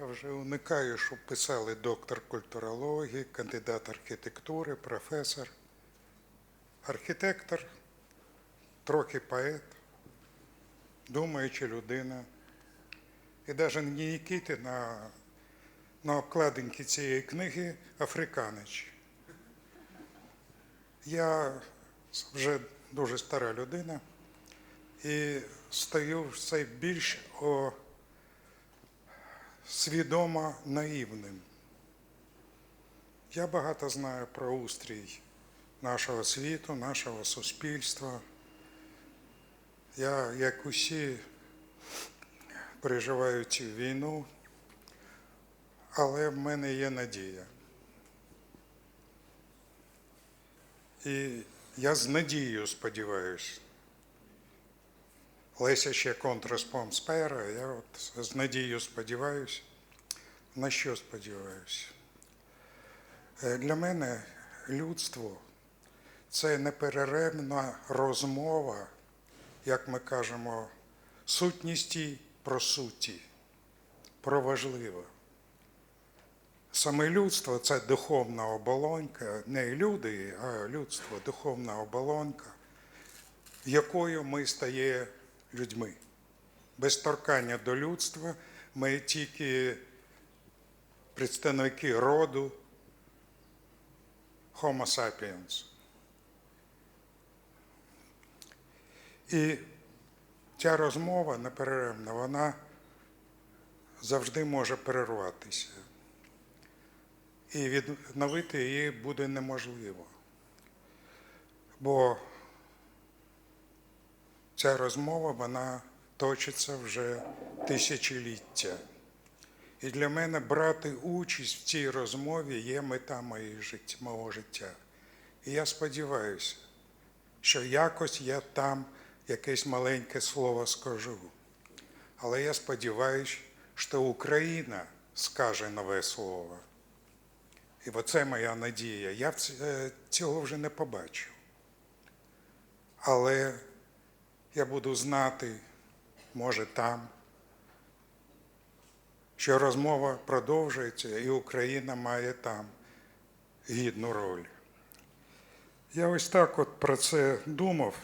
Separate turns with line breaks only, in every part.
Я вже уникаю, щоб писали доктор культурології, кандидат архітектури, професор, архітектор, трохи поет, думаюча людина. І навіть Нікіти на, на обкладинці цієї книги Африканич. Я вже дуже стара людина і стаю все більш о, свідомо наївним. Я багато знаю про устрій нашого світу, нашого суспільства. Я, як усі, переживаю цю війну, але в мене є надія. І я з надією сподіваюся. Леся ще контрспом спера, я от з надією сподіваюся. На що сподіваюся? Е, Для мене людство це неперервна розмова, як ми кажемо, сутністі про суті, про важливе. Саме людство це духовна оболонька, не люди, а людство, духовна оболонька, якою ми стає людьми. Без торкання до людства ми тільки представники роду Homo sapiens. І ця розмова неперервна, вона завжди може перерватися. І відновити її буде неможливо. Бо ця розмова вона точиться вже тисячоліття. І для мене брати участь в цій розмові є мета мого життя. І я сподіваюся, що якось я там якесь маленьке слово скажу. Але я сподіваюся, що Україна скаже нове слово. І оце моя надія. Я е, цього вже не побачу. Але я буду знати, може, там, що розмова продовжується, і Україна має там гідну роль. Я ось так от про це думав.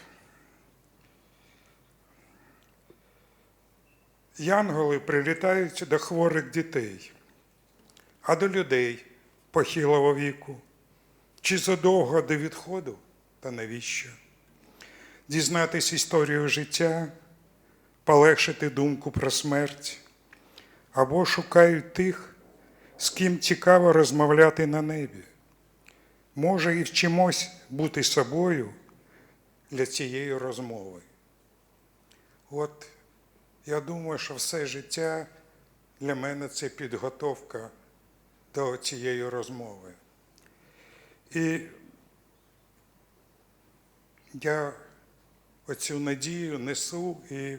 Янголи прилітають до хворих дітей, а до людей похилого віку, чи задовго до відходу, та навіщо? Дізнатись історію життя, полегшити думку про смерть, або шукають тих, з ким цікаво розмовляти на небі. Може, і вчимось бути собою для цієї розмови. От я думаю, що все життя для мене це підготовка до цієї розмови. І я оцю надію несу і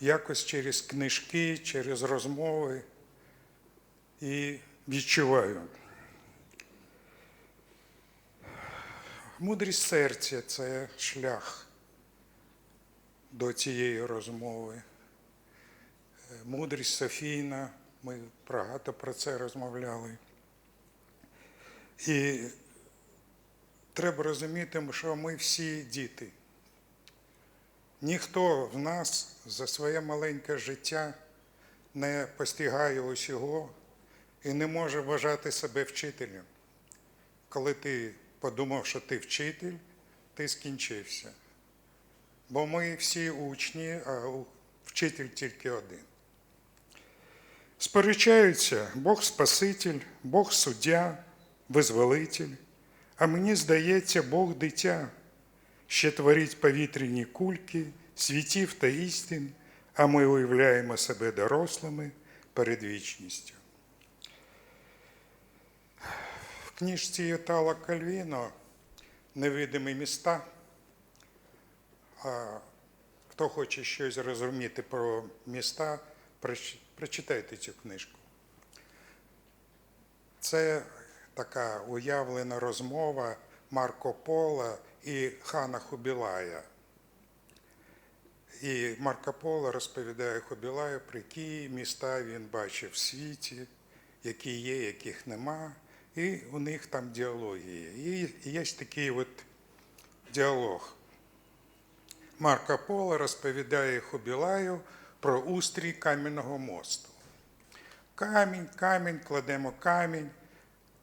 якось через книжки, через розмови і відчуваю. Мудрість серця це шлях до цієї розмови. Мудрість Софійна, ми багато про це розмовляли. І треба розуміти, що ми всі діти. Ніхто в нас за своє маленьке життя не постигає усього і не може вважати себе вчителем. Коли ти подумав, що ти вчитель, ти скінчився. Бо ми всі учні, а вчитель тільки один. Сперечаються Бог Спаситель, Бог суддя, визволитель, а мені здається, Бог дитя, ще творить повітряні кульки, світів та істин, а ми уявляємо себе дорослими перед вічністю. В книжці Італа Кальвіно Невидимі міста. А хто хоче щось розуміти про міста, прочитайте цю книжку. Це така уявлена розмова Марко Пола і Хана Хубілая. І Марко Поло розповідає Хобілаю, про які міста він бачив в світі, які є, яких нема. І у них там діалоги є. І є такий от діалог. Марко Поло розповідає Хобілаю про устрій кам'яного мосту. Камінь, камінь, кладемо камінь.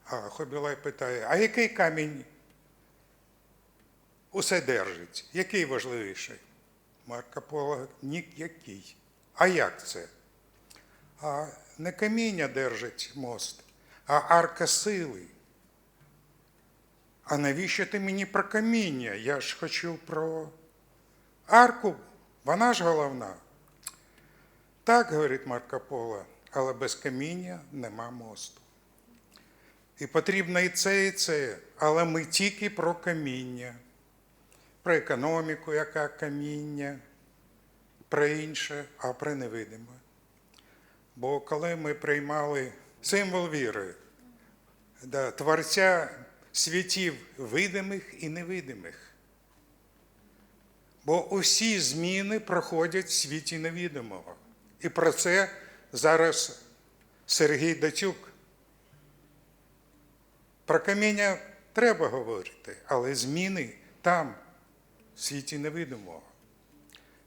А Хобілай питає, а який камінь усе держить? Який важливіший? Марко Поло ніякий. А як це? А не каміння держить мост, а арка сили. А навіщо ти мені про каміння? Я ж хочу про арку, вона ж головна. Так, говорить Марко Поло, але без каміння нема мосту. І потрібно і це, і це, але ми тільки про каміння, про економіку, яка каміння, про інше, а про невидиме. Бо коли ми приймали символ віри, да, творця світів видимих і невидимих, бо усі зміни проходять в світі невідомого. І про це зараз Сергій Датюк. Про каміння треба говорити, але зміни там, в світі невидимого.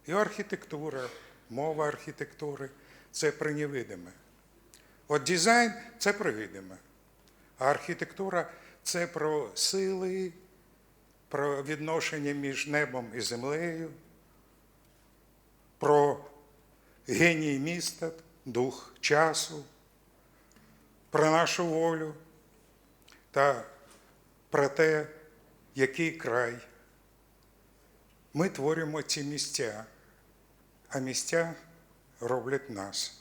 І архітектура, мова архітектури це про невидиме. От дизайн це про видиме. А архітектура це про сили, про відношення між небом і землею, про геній міста, дух часу, про нашу волю та про те, який край. Ми творимо ці місця, а місця роблять нас.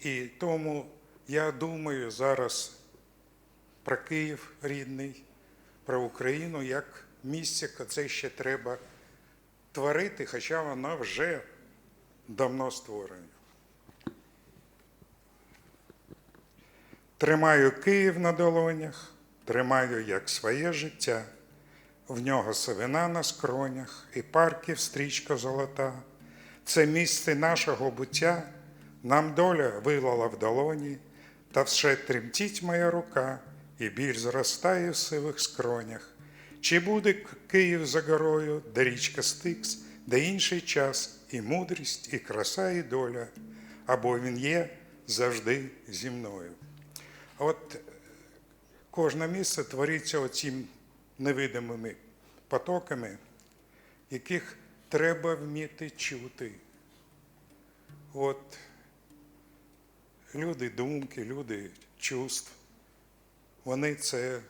І тому я думаю зараз про Київ рідний, про Україну як місце, це ще треба творити, хоча вона вже давно створена. Тримаю Київ на долонях, тримаю як своє життя. В нього сивина на скронях і парків стрічка золота. Це місце нашого буття, нам доля вилала в долоні, та все тремтіть моя рука, і біль зростає в сивих скронях. Чи буде Київ за горою, де річка Стикс, де інший час, і мудрість, і краса, і доля, або він є завжди зі мною. От кожне місце твориться оцім невидимими потоками, яких треба вміти чути. От люди думки, люди чувств, вони це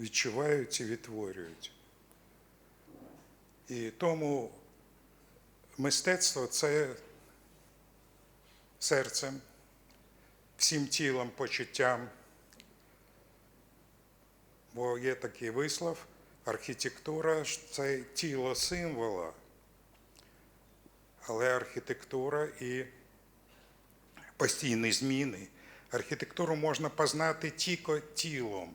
відчувають і відтворюють. І тому мистецтво це серцем, всім тілом, почуттям. Бо є такий вислов, архітектура це тіло символа, але архітектура і постійні зміни. Архітектуру можна познати тільки тілом.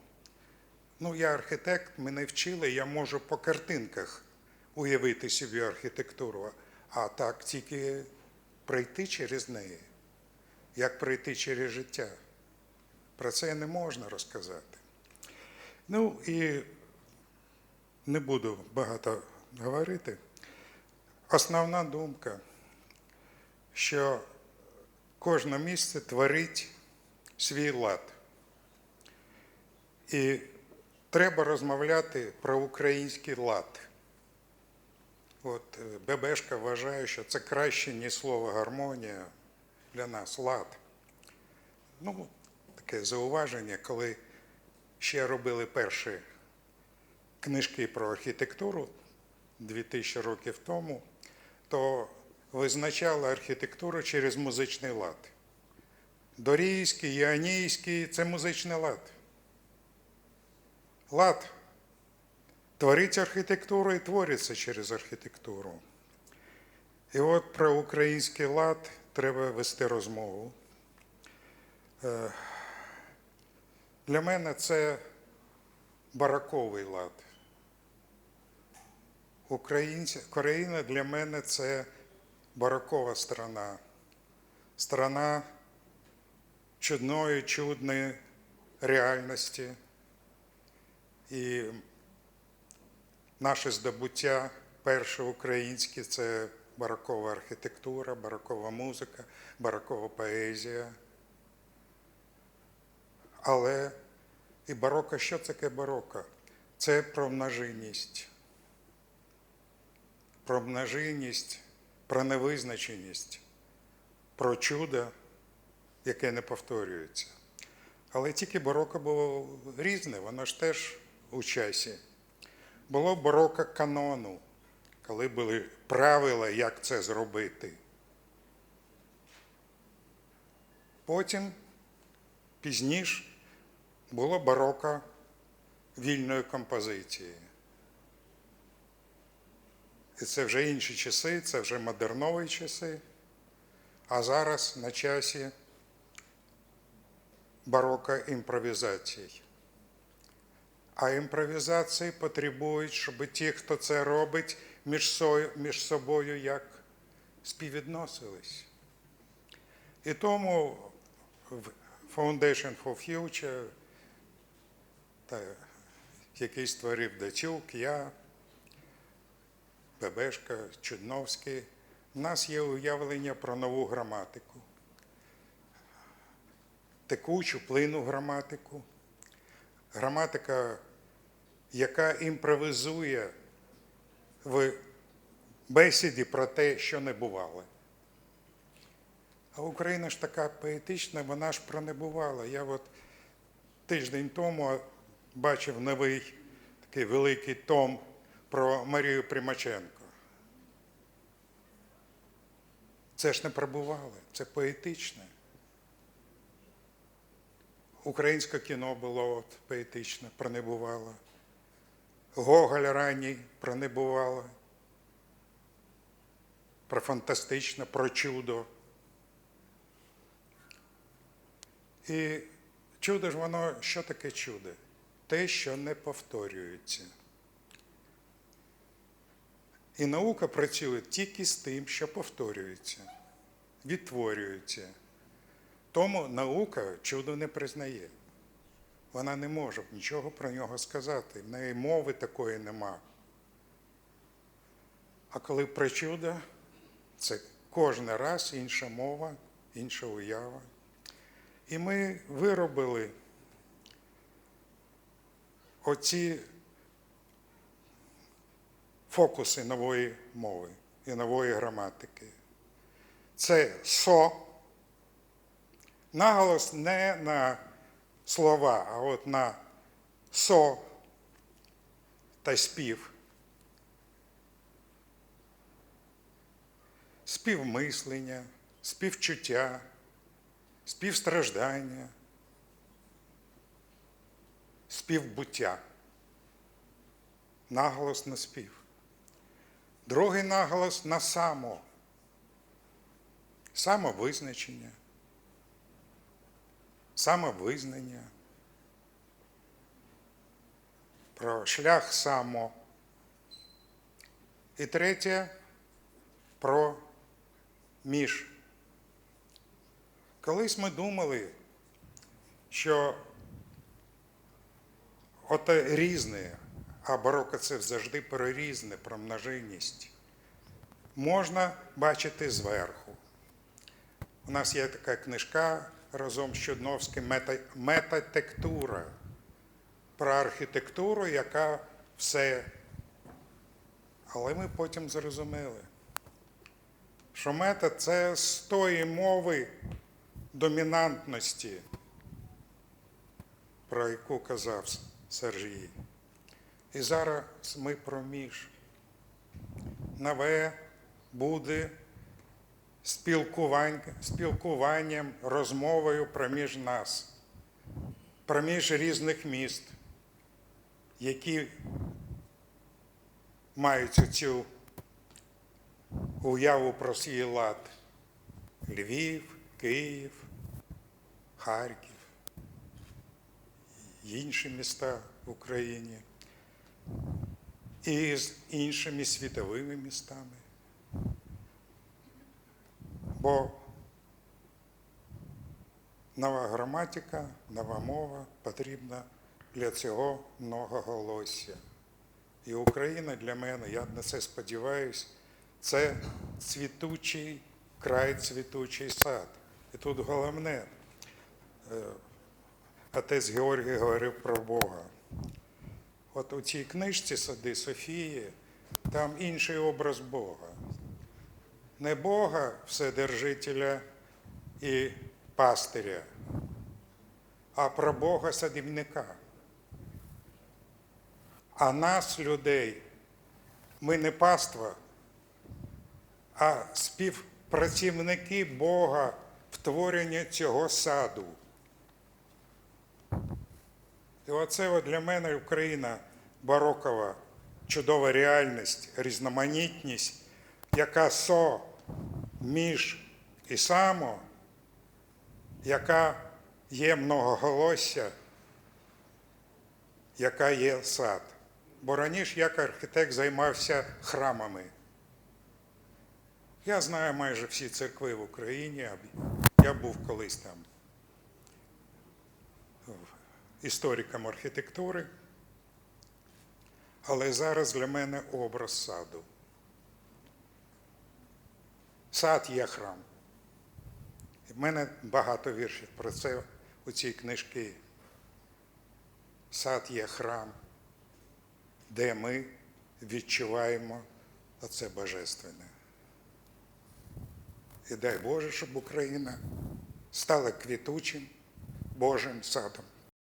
Ну, я архітект, мене вчили, я можу по картинках уявити собі архітектуру, а так тільки пройти через неї, як пройти через життя. Про це не можна розказати. Ну і не буду багато говорити. Основна думка, що кожне місце творить свій лад. І треба розмовляти про український лад. От е, Бебешка вважає, що це краще, ніж слово гармонія для нас лад. Ну, таке зауваження, коли ще робили перші книжки про архітектуру 2000 років тому, то визначали архітектуру через музичний лад. Дорійський, іонійський це музичний лад. Лад творить архітектуру і твориться через архітектуру. І от про український лад треба вести розмову. Для мене це бараковий лад. Україна для мене це барокова страна, страна чудної, чудної реальності. І наше здобуття перше українське це барокова архітектура, барокова музика, барокова поезія. Але і бароко, що таке бароко? Це про множинність. Про множинність, про невизначеність, про чудо, яке не повторюється. Але тільки бароко було різне, воно ж теж у часі. Було бароко канону, коли були правила, як це зробити. Потім, пізніше, було бароко вільної композиції. І це вже інші часи, це вже модернові часи. А зараз на часі бароко імпровізацій. А імпровізації потребують, щоб ті, хто це робить, між собою, між собою як співвідносились. І тому в Foundation for Future, та, який створив Дацюк, я, Бебешка, Чудновський, в нас є уявлення про нову граматику, текучу, плинну граматику, граматика, яка імпровізує в бесіді про те, що не бувало. А Україна ж така поетична, вона ж про не бувала. Я от тиждень тому бачив новий такий великий том про Марію Примаченко. Це ж не пробували, це поетичне. Українське кіно було от поетичне, пронебувало. Гоголь ранній пронебувало. Про фантастичне, про чудо. І чудо ж воно, що таке чудо? Те, що не повторюється. І наука працює тільки з тим, що повторюється, відтворюється. Тому наука чудо не признає. Вона не може нічого про нього сказати. В неї мови такої нема. А коли про чудо, це кожен раз інша мова, інша уява. І ми виробили оці фокуси нової мови і нової граматики. Це со. Наголос не на слова, а от на со та спів. Співмислення, співчуття, співстраждання, співбуття. Наголос на спів. Другий наголос на само. Самовизначення, самовизнання, про шлях само. І третє про між. Колись ми думали, що оте різне, а бароко це завжди про різне, про множинність, можна бачити зверху. У нас є така книжка разом з Чудновським «Мета- метатектура про архітектуру, яка все. Але ми потім зрозуміли, що мета це з тої мови домінантності, про яку казав Сергій. І зараз ми про між. Нове буде спілкуванням, розмовою проміж нас, проміж різних міст, які мають цю уяву про свій лад. Львів, Київ, Харків, інші міста в Україні і з іншими світовими містами. Бо нова граматика, нова мова потрібна для цього многоголосся. І Україна для мене, я на це сподіваюся, це цвітучий край, цвітучий сад. І тут головне, отець Георгій говорив про Бога. От у цій книжці Сади Софії там інший образ Бога. Не Бога, Вседержителя і пастиря, а про Бога садівника. А нас, людей, ми не паства, а співпрацівники Бога в творенні цього саду. І оце для мене Україна барокова, чудова реальність, різноманітність, яка со між і само, яка є многоголосся, яка є сад. Бо раніше як архітект займався храмами. Я знаю майже всі церкви в Україні. Я був колись там істориком архітектури, але зараз для мене образ саду. Сад є храм. І в мене багато віршів про це у цій книжці. Сад є храм, де ми відчуваємо оце божественне. І дай Боже, щоб Україна стала квітучим Божим садом.